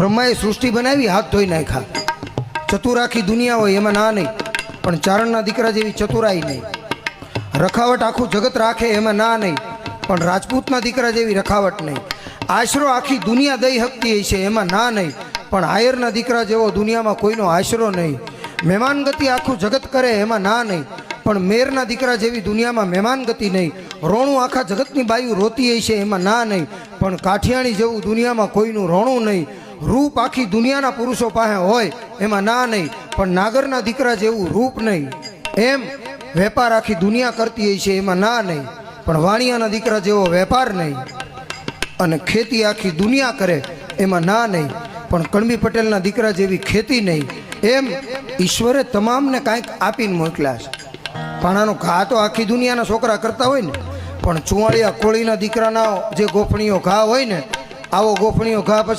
બ્રહ્માએ સૃષ્ટિ બનાવી, હાથ ધોઈ નાખ્યા. ચતુરાખી દુનિયા હોય, એમાં ના નહીં, પણ ચારણના દીકરા જેવી ચતુરાઈ નહીં. રખાવટ આખું જગત રાખે, એમાં ના નહીં, પણ રાજપૂતના દીકરા જેવી રખાવટ નહીં. આશરો આખી દુનિયા દઈ શકતી છે એમાં ના નહીં, પણ આયરના દીકરા જેવો દુનિયામાં કોઈનો આશરો નહીં. મહેમાન ગતિ આખું જગત કરે, એમાં ના નહીં, પણ મેરના દીકરા જેવી દુનિયામાં મહેમાન ગતિ નહીં. રોણું આખા જગતની બાયું રોતી છે એમાં ના નહીં, પણ કાઠિયાણી જેવું દુનિયામાં કોઈનું રોણું નહીં રૂપ આખી દુનિયાના પુરુષો પાસે હોય, એમાં ના નહીં, પણ નાગરના દીકરા જેવું રૂપ નહીં. એમ વેપાર આખી દુનિયા કરતી હોય છે, એમાં ના નહીં, પણ વાણિયાના દીકરા જેવો વેપાર નહીં. અને ખેતી આખી દુનિયા કરે, એમાં ના નહીં, પણ કણબી પટેલના દીકરા જેવી ખેતી નહીં. એમ ઈશ્વરે તમામને કાંઈક આપીને મોકલ્યા છે. પાણાનો ઘા તો આખી દુનિયાના છોકરા કરતા હોય ને, પણ ચુવાળિયા કોળીના દીકરાના જે ગોફણીઓ ઘા હોય ને, આવો ગોફણીઓ ઘા પછી